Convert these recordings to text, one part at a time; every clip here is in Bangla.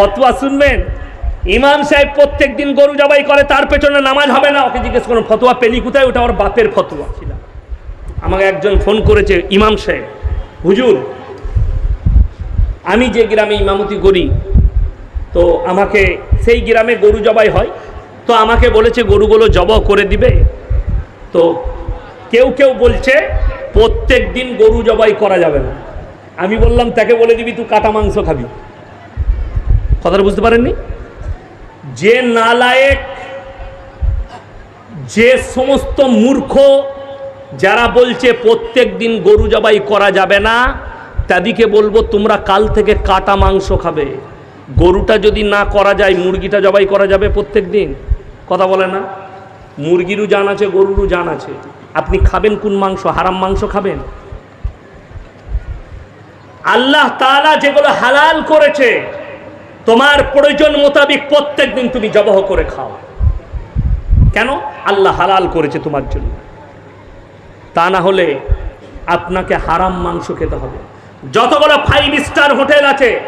ফতোয়া শুনবেন? ইমাম সাহেব প্রত্যেক দিন গরু জবাই করে, তার পেছনে নামাজ হবে না। ওকে জিজ্ঞেস করুন, ফতোয়া পেলি কোথায়? ওটা ওর বাপের ফতোয়া আমাকে একজন ফোন করেছে, ইমাম সাহেব। হুজুর, আমি যে গ্রামে ইমামতি করি, তো আমাকে সেই গ্রামে গরু জবাই হয়। তো আমাকে বলেছে, গরুগুলো জব করে দিবে। তো কেউ কেউ বলছে প্রত্যেক দিন গরু জবাই করা যাবে না। আমি বললাম, তাকে বলে দিবি, তুই কাটা মাংস খাবি। কথাটা বুঝতে পারেননি? যে নালায়েক, যে সমস্ত মূর্খ, যারা বলছে প্রত্যেক দিন গরু জবাই করা যাবে না তাদিকে বলব তোমরা কাল থেকে কাটা মাংস খাবে। গরুটা যদি না করা যায়, মুরগিটা জবাই করা যাবে প্রত্যেক দিন? কথা বলে না? মুরগিরও জান আছে, গরুরও জান আছে। আপনি খাবেন কোন মাংস? হারাম মাংস খাবেন? আল্লাহ তাআলা যেগুলো হালাল করেছে তোমার প্রয়োজন মোতাবিক প্রত্যেক দিন তুমি জবহ করে খাও। কেন? আল্লাহ হালাল করেছে তোমার জন্য। তা না হলে আপনাকে হারাম মাংস খেতে হবে। যতগুলো ফাইভ স্টার হোটেল আছে,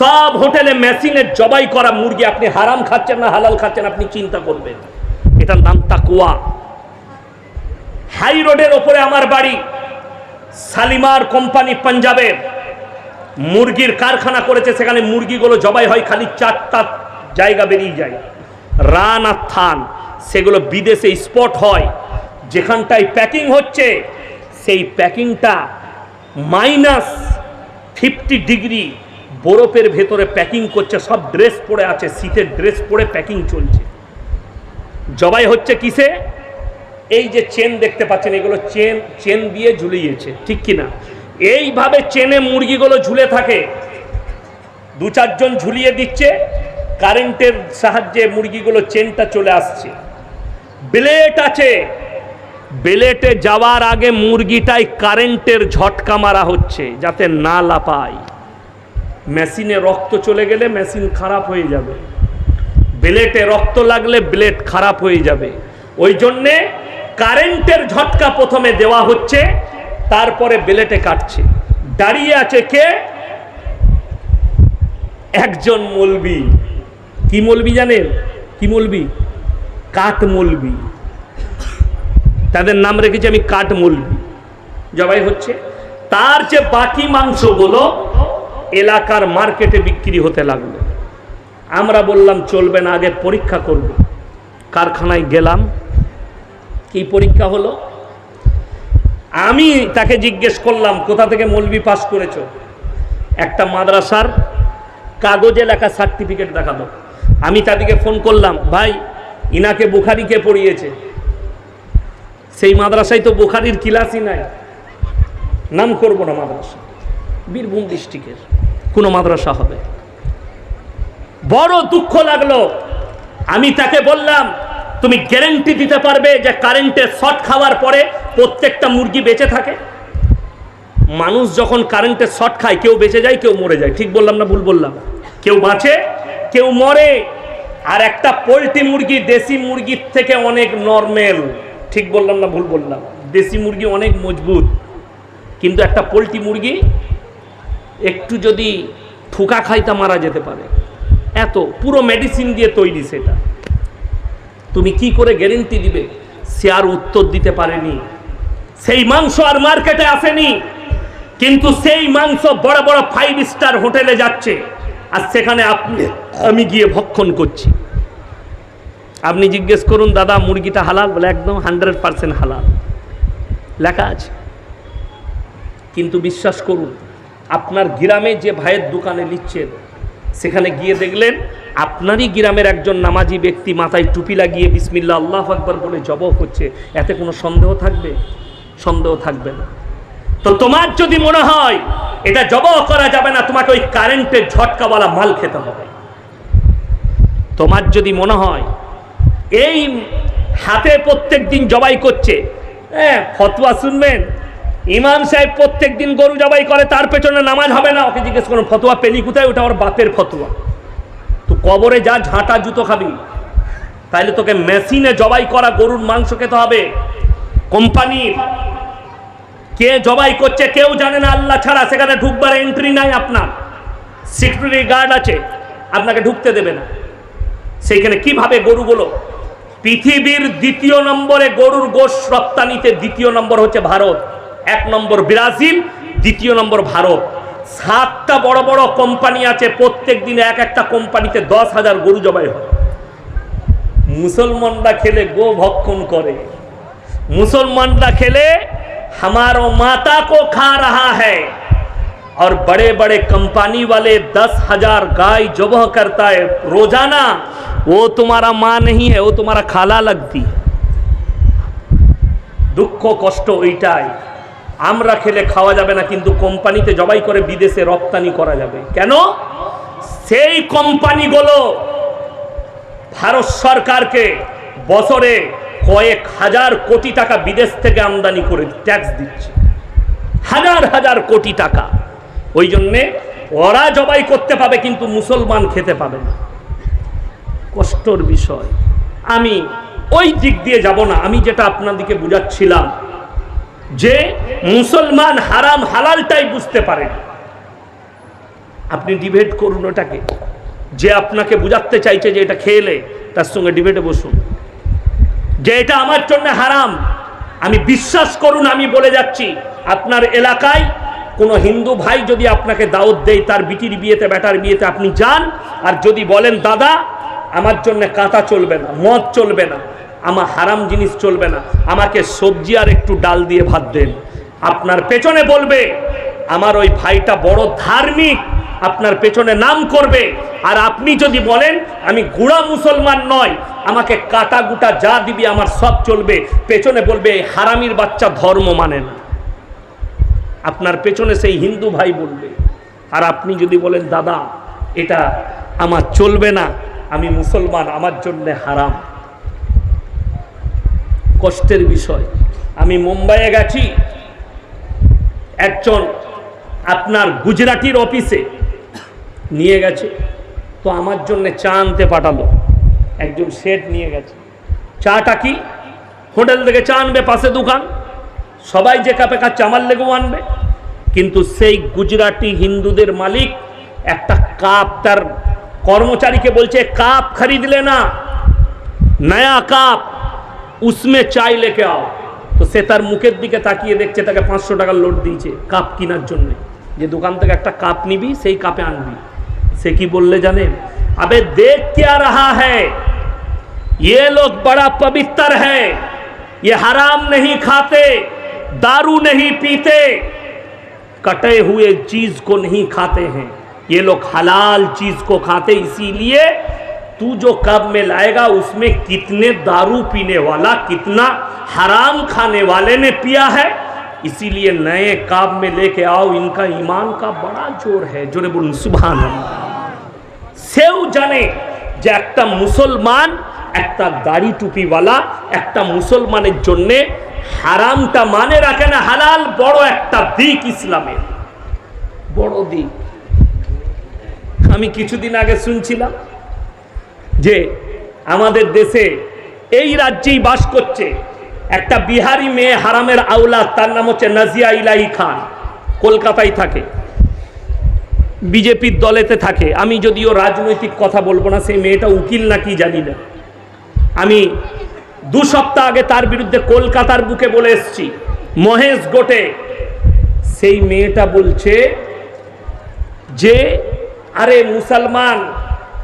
সব হোটেলে মেশিনের জবাই করা মুরগি আপনি হারাম খাচ্ছেন না, হালাল খাচ্ছেন, আপনি চিন্তা করবেন। এটার নাম তাকুয়া হাই রোডের ওপরে আমার বাড়ি শালিমার কোম্পানি পাঞ্জাবের। মুরগির কারখানা করেছে, সেখানে মুরগিগুলো জবাই হয়, খালি চারটা জায়গা বেরিয়ে যায়। রান আর থান, সেগুলো বিদেশে স্পট হয়। যেখানটায় প্যাকিং হচ্ছে, সেই প্যাকিংটা মাইনাস ফিফটি ডিগ্রি বরফের ভেতরে প্যাকিং করছে, সব ড্রেস পরে আছে, শীতের ড্রেস পরে প্যাকিং চলছে। জবাই হচ্ছে কিসে? এই যে চেন দেখতে পাচ্ছেন, এগুলো চেন চেন দিয়ে ঝুলিয়েছে, ঠিক কি না এইভাবে চেনে মুরগিগুলো ঝুলে থাকে। দু চারজন ঝুলিয়ে দিচ্ছে, কারেন্টের সাহায্যে মুরগিগুলো চেনটা চলে আসছে। ব্লেড আছে। বেলেটে যাওয়ার আগে মুরগিটাই কারেন্টের ঝটকা মারা হচ্ছে, যাতে না লাপায় মেশিনে রক্ত চলে গেলে মেশিন খারাপ হয়ে যাবে। ব্লেটে রক্ত লাগলে ব্লেড খারাপ হয়ে যাবে। ওই জন্যে কারেন্টের ঝটকা প্রথমে দেওয়া হচ্ছে তারপরে বেলেটে কাটছে। দাঁড়িয়ে আছে কে? একজন মলবি। কি মলবি জানেন? কি মলবি? কাঠ মলবি। তাদের নাম রেখেছি আমি কাঠ মলবি। জবাই হচ্ছে। তার যে বাকি মাংসগুলো এলাকার মার্কেটে বিক্রি হতে লাগল। আমরা বললাম, চলবে না, আগে পরীক্ষা করব। কারখানায় গেলাম। কি পরীক্ষা হলো? আমি তাকে জিজ্ঞেস করলাম, কোথা থেকে মলবি পাস করেছ? একটা মাদ্রাসার কাগজে লেখা সার্টিফিকেট দেখাল। আমি তাদেরকে ফোন করলাম, ভাই, ইনাকে বুখারিকে পড়িয়েছে? সেই মাদ্রাসায় তো বুখারির ক্লাসই নাই। নাম করব না মাদ্রাসা। বীরভূম ডিস্ট্রিক্টের। কোনো মাদ্রাসা হবে। বড় দুঃখ লাগল। আমি তাকে বললাম, তুমি গ্যারেন্টি দিতে পারবে যে কারেন্টের শর্ট খাওয়ার পরে প্রত্যেকটা মুরগি বেঁচে থাকে। মানুষ যখন কারেন্টের শর্ট খায়, কেউ বেঁচে যায়, কেউ মরে যায়। ঠিক বললাম না ভুল বললাম? কেউ বাঁচে, কেউ মরে। আর একটা পোলট্রি মুরগি, দেশি মুরগির থেকে অনেক নর্মেল ঠিক বললাম না ভুল বললাম? দেশি মুরগি অনেক মজবুত। কিন্তু একটা পোলট্রি মুরগি একটু যদি ঠুকা খাইতে মারা যেতে পারে। এত, পুরো মেডিসিন দিয়ে তৈরি সেটা। তুমি কি করে গ্যারেন্টি দিবে? সে আর উত্তর দিতে পারেনি। সেই মাংস আর মার্কেটে আসেনি, কিন্তু সেই মাংস বড় বড় ফাইভ স্টার হোটেলে যাচ্ছে। আর সেখানে আপনি, আমি গিয়ে ভক্ষণ করছি। আপনি জিজ্ঞেস করুন, দাদা, মুরগিটা হালাল? বলে, একদম হান্ড্রেড পার্সেন্ট হালাল। লেখা আছে। কিন্তু বিশ্বাস করুন, আপনার গ্রামে যে ভাইয়ের দোকানে নিচ্ছেন, সেখানে গিয়ে দেখলেন, আপনারই গ্রামের একজন নামাজি ব্যক্তি মাথায় টুপি লাগিয়ে বিসমিল্লা আল্লাহ আকবর বলে জব করছে। এতে কোনো সন্দেহ থাকবে? সন্দেহ থাকবে না। তো তোমার যদি মনে হয়, এটা জব করা যাবে না, তোমাকে ওই কারেন্টের ঝটকাওয়ালা মাল খেতে হবে। তোমার যদি মনে হয়, এই হাতে প্রত্যেক দিন জবাই করছে হ্যাঁ ফতোয়া শুনবেন, ইমাম সাহেব প্রত্যেক দিন গরু জবাই করে, তার পেছনে নামাজ হবে না, ওকে জিজ্ঞেস করুন, ফতোয়া পেলি কোথায়? ওটা ওর বাপের ফতোয়া। তো কবরে যা ঝাঁটা জুতো খাবি, তাইলে তোকে মেশিনে জবাই করা গরুর মাংস খেতে হবে। কোম্পানির। কে জবাই করছে কেউ জানে না, আল্লাহ ছাড়া সেখানে ঢুকবার এন্ট্রি নাই আপনার। সিকিউরিটি গার্ড আছে, আপনাকে ঢুকতে দেবে না। সেইখানে কীভাবে গরুগুলো? পৃথিবীর দ্বিতীয় নম্বরে গরুর গোশ রপ্তানিতে দ্বিতীয় নম্বর হচ্ছে ভারত, এক নম্বর ব্রাজিল, দ্বিতীয় নম্বর ভারত। সাতটা বড় বড় কোম্পানি আছে, প্রত্যেক দিনে এক একটা কোম্পানিতে দশ হাজার গরু জবাই হয়। মুসলমানরা খেলে গো ভক্ষণ করে। मुसलमानरा खेले हमारो माता को खा रहा है और बड़े बड़े कंपनी वाले दस हजार गाय जबह करता है रोजाना वो तुम्हारा माँ नहीं है वो तुम्हारा खाला लगती है দুঃখ কষ্ট ওইটাই আমরা খেলে খাওয়া যাবে না কিন্তু কোম্পানিতে জবাই করে বিদেশে রপ্তানি করা যাবে কেন সেই কোম্পানিগুলো ভারত সরকারকে বছরে কয়েক হাজার কোটি টাকা বিদেশ থেকে আমদানি করে ট্যাক্স দিচ্ছে। হাজার হাজার কোটি টাকা। ওই জন্যে ওরা জবাই করতে পাবে কিন্তু মুসলমান খেতে পাবে না। কষ্টর বিষয়। আমি ওই দিক দিয়ে যাব না। আমি যেটা আপনাদিকে বুঝাচ্ছিলাম যে মুসলমান হারাম হালালটাই বুঝতে পারে আপনি ডিবেট করুন ওটাকে। যে আপনাকে বুঝাতে চাইছে যে এটা খেলে, তার সঙ্গে ডিবেটে বসুন। যে এটা আমার জন্য হারাম, আমি বিশ্বাস করুন, আমি বলে যাচ্ছি, আপনার এলাকায় কোনো হিন্দু ভাই যদি আপনাকে দাওয়াত দেয়, তার বিটির বিয়েতে বেটার বিয়েতে আপনি যান, আর যদি বলেন, দাদা, আমার জন্য কাঁটা চলবে না, মদ চলবে না, আমার হারাম জিনিস চলবে না, আমাকে সবজি আর একটু ডাল দিয়ে ভাত দেন। আপনার পেছনে বলবে, আমার ওই ভাইটা বড় ধার্মিক। আপনার পেছনে নাম করবে। আর আপনি যদি বলেন, আমি গুড়া মুসলমান নয়, আমাকে কাটা গুটা যা দিবি, আমার সব চলবে। পেছনে বলবে, হারামির বাচ্চা ধর্ম মানে না। আপনার পেছনে সেই হিন্দু ভাই বলবে। আর আপনি যদি বলেন, দাদা, এটা আমার চলবে না, আমি মুসলমান, আমার জন্য হারাম। কষ্টের বিষয়। আমি মুম্বাইয়ে গেছি, একজন আপনার গুজরাটির অফিসে। নিয়ে গেছে। তো আমার জন্য চা আনতে পাঠালো। একজন শেড নিয়ে গেছে। চাটা কি? হোটেল থেকে চা আনবে, পাশে দোকান। সবাই যে কাপে খাচ্ছে আমার লেগেও আনবে। কিন্তু সেই গুজরাটি হিন্দুদের মালিক একটা কাপ তার কর্মচারীকে বলছে, কাপ খরিদ না, নয়া কাপ, উসমে চাই লেকে আও। তো সে তার মুখের দিকে তাকিয়ে দেখছে, তাকে পাঁচশো টাকার লোড দিয়েছে কাপ কেনার জন্য। যে দোকান থেকে একটা কাপ নিবি, সেই কাপে আনবি। से की बोलने जाने। अबे देख क्या रहा है। ये लोग बड़ा पवित्र है। ये हराम नहीं खाते, दारू नहीं पीते। कटे हुए चीज़ को नहीं खाते हैं। ये लोग हलाल चीज़ को खाते, इसीलिए तू जो कब में लाएगा, उसमें कितने दारू पीने वाला, कितना हराम खाने वाले ने पिया है। इसीलिए नए काब में लेके आओ, इनका ईमान का बड़ा ज़ोर है। जोरे बोल सुबह জানে যে একটা মুসলমান একটা দাড়ি টুপিওয়ালা একটা মুসলমানের জন্যে হারামটা মানে রাখে না। হালাল বড় একটা দিক ইসলামের। বড় দিক। আমি কিছুদিন আগে শুনছিলাম যে আমাদের দেশে এই রাজ্যেই বাস করছে একটা বিহারি মেয়ে হারামের আউলাদ তার নাম হচ্ছে নাজিয়া ইলাহি খান। কলকাতায় থাকে। বিজেপির দলেতে থাকে আমি যদিও রাজনৈতিক কথা বলবো না সেই মেয়েটা উকিল নাকি জানি না আমি দু সপ্তাহ আগে তার বিরুদ্ধে কলকাতার বুকে বলে এসছি মহেশ গোটে সেই মেয়েটা বলছে যে अरे मुसलमान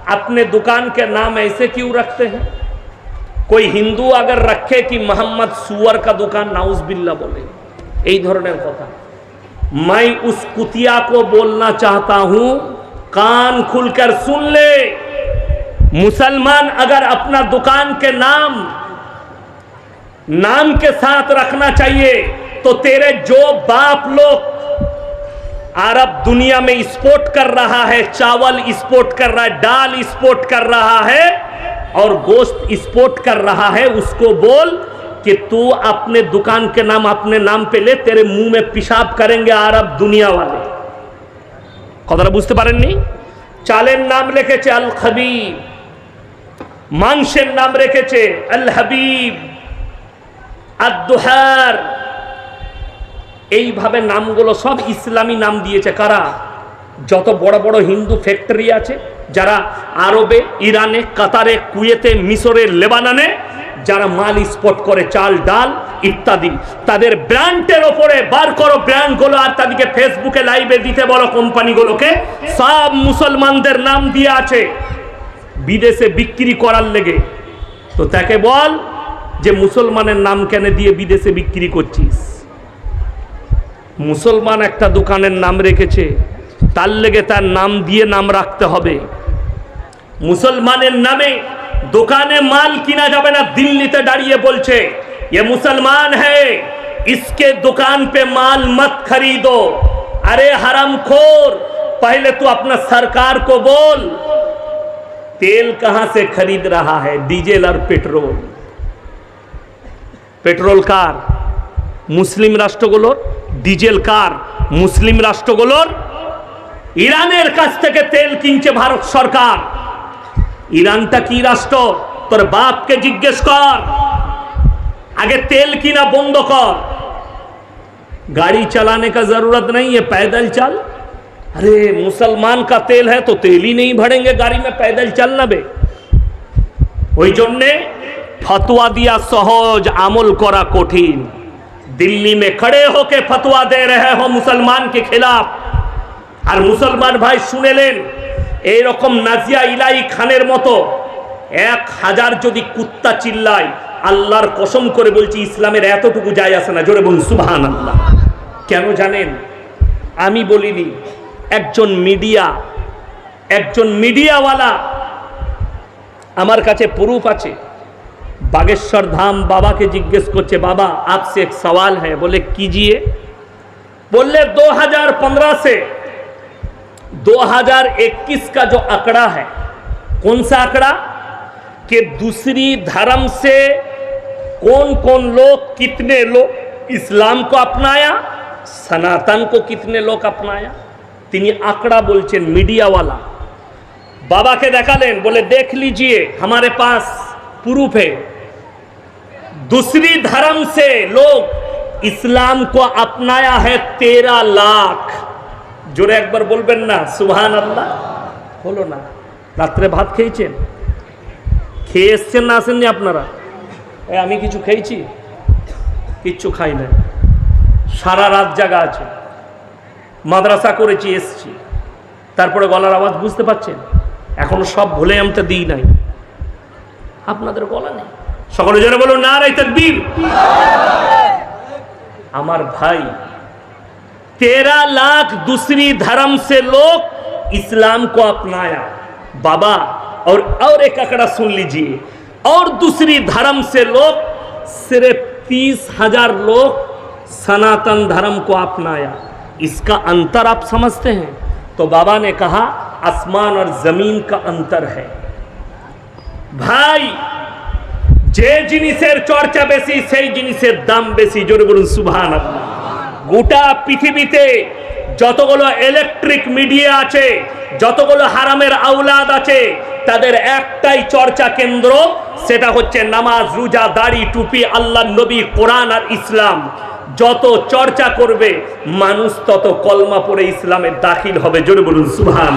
अपने दुकान के नाम ऐसे क्यों रखते हैं कोई हिंदू अगर रखे कि मोहम्मद सुअर का दुकान नाउज बिल्ला बोले এই ধরনের কথা मैं उस कुतिया को बोलना चाहता हूँ, कान खुलकर सुन ले। मुसलमान अगर अपना दुकान के नाम नाम के साथ रखना चाहिए तो तेरे जो बाप लोग अरब दुनिया में एक्सपोर्ट कर रहा है, चावल एक्सपोर्ट कर रहा है, दाल एक्सपोर्ट कर रहा है, और गोश्त एक्सपोर्ट कर रहा है, उसको बोल कि तू अपने दुकान के नाम अपने नाम पे ले तेरे मुंह में पेशाब करेंगे আরব দুনিয়া वाले কথাটা বুঝতে পারেননি চালের নাম রেখেছে আল খবিব মাংসের নাম রেখেছে আল হাবিব আদুহার এইভাবে নামগুলো সব ইসলামী নাম দিয়েছে কারা যত বড় বড় হিন্দু ফ্যাক্টরি আছে যারা আরবে, ইরানে, কাতারে, কুয়েতে, মিশরে, লেবাননে যারা মাল স্পট করে, চাল, ডাল ইত্যাদি, তাদের ব্র্যান্ডের ওপরে বার করো ব্র্যান্ডগুলো আর তাদেরকে ফেসবুকে লাইভে দিতে বলো কোম্পানিগুলোকে। সব মুসলমানদের নাম দিয়ে আছে, বিদেশে বিক্রি করার লেগে। তো তাকে বল যে মুসলমানের নাম কেন দিয়ে বিদেশে বিক্রি করছিস? মুসলমান একটা দোকানের নাম রেখেছে। তার লেগে তার নাম দিয়ে নাম রাখতে হবে মুসলমানের নামে দোকানে মাল কিনা যাবে না দিল্লিতে দাঁড়িয়ে বলছে ये मुसलमान है इसके दुकान पे माल मत खरीदो अरे हराम खोर पहले तू अपना सरकार को बोल तेल कहां से खरीद रहा है डीजल और पेट्रोल পেট্রোল কার মুসলিম রাষ্ট্রগুলোর ডিজেল কার মুসলিম রাষ্ট্রগুলোর ইরানের কাছ থেকে তেল কিনছে ভারত সরকার ইরানটা কি রাষ্ট্র তোর বাপকে জিজ্ঞেস কর আগে তেল কিনা বন্ধ কর गाड़ी चलाने का जरूरत नहीं है पैदल चल अरे मुसलमान का तेल है तो तेल ही नहीं भरेंगे गाड़ी में पैदल चलना बे ওই জন্যে फतवा दिया सहज আমল করা কঠিন दिल्ली में खड़े होके फतवा दे रहे हो मुसलमान के खिलाफ আর মুসলমান ভাই শুনেলেন, এইরকম নাজিয়া ইলাই খানের মতো এক হাজার যদি কুত্তা চিল্লায়, আল্লাহর কসম করে বলছি ইসলামের এতটুকু যায় আসে না। জোরে বলুন সুবাহান আল্লাহ কেন জানেন? আমি বলিনি, একজন মিডিয়া, একজন মিডিয়াওয়ালা আমার কাছে প্রুফ আছে। বাগেশ্বর ধাম বাবাকে জিজ্ঞেস করছে, বাবা, আপসে এক সওয়াল হ্যাঁ। বলে, কি জিয়ে? বললে, দু হাজার পনেরো সে 2021 का जो आंकड़ा है, कौन सा आंकड़ा? कि दूसरी धर्म से कौन कौन लोग, कितने लोग इस्लाम को अपनाया, सनातन को कितने लोग अपनाया? आंकड़ा बोल मीडिया वाला। बाबा के देखा लेन बोले, देख लीजिए, हमारे पास प्रूफ है। दूसरी धर्म से लोग इस्लाम को अपनाया है तेरह लाख। জোরে একবার বলবেন না সুবহান আল্লাহ হলো না। রাত্রে ভাত খেয়েছেন? খেয়ে এসছেন না আসেননি আপনারা? আমি কিছু খেয়েছি? কিচ্ছু খাই না সারা রাত জাগা আছে। মাদ্রাসা করেছি, এসছি। তারপরে গলার আওয়াজ বুঝতে পারছেন? এখনও সব ভুলে আমতে দিই নাই। আপনাদের গলা নেই? সকলে জনে বলুন না রাই তকবীর। আমার ভাই तेरह लाख दूसरी धर्म से लोग इस्लाम को अपनाया बाबा और और एक आंकड़ा सुन लीजिए और दूसरी धर्म से लोग सिर्फ तीस हजार लोग सनातन धर्म को अपनाया इसका अंतर आप समझते हैं तो बाबा ने कहा आसमान और जमीन का अंतर है ভাই যে জিনিসের চর্চা বেশি সেই জিনিসের দাম বেশি জোরে বলুন সুবহান গোটা পৃথিবীতে যতগুলো ইলেকট্রিক মিডিয়া আছে, যতগুলো হারামের আউলাদ আছে, তাদের একটাই চর্চা কেন্দ্র, সেটা হচ্ছে নামাজ, রোজা, দাড়ি, টুপি আল্লাহ নবী, কোরআন আর ইসলাম। যত চর্চা করবে, মানুষ তত কলমা পড়ে ইসলামের দাখিল হবে। জোরে বলুন সুবহান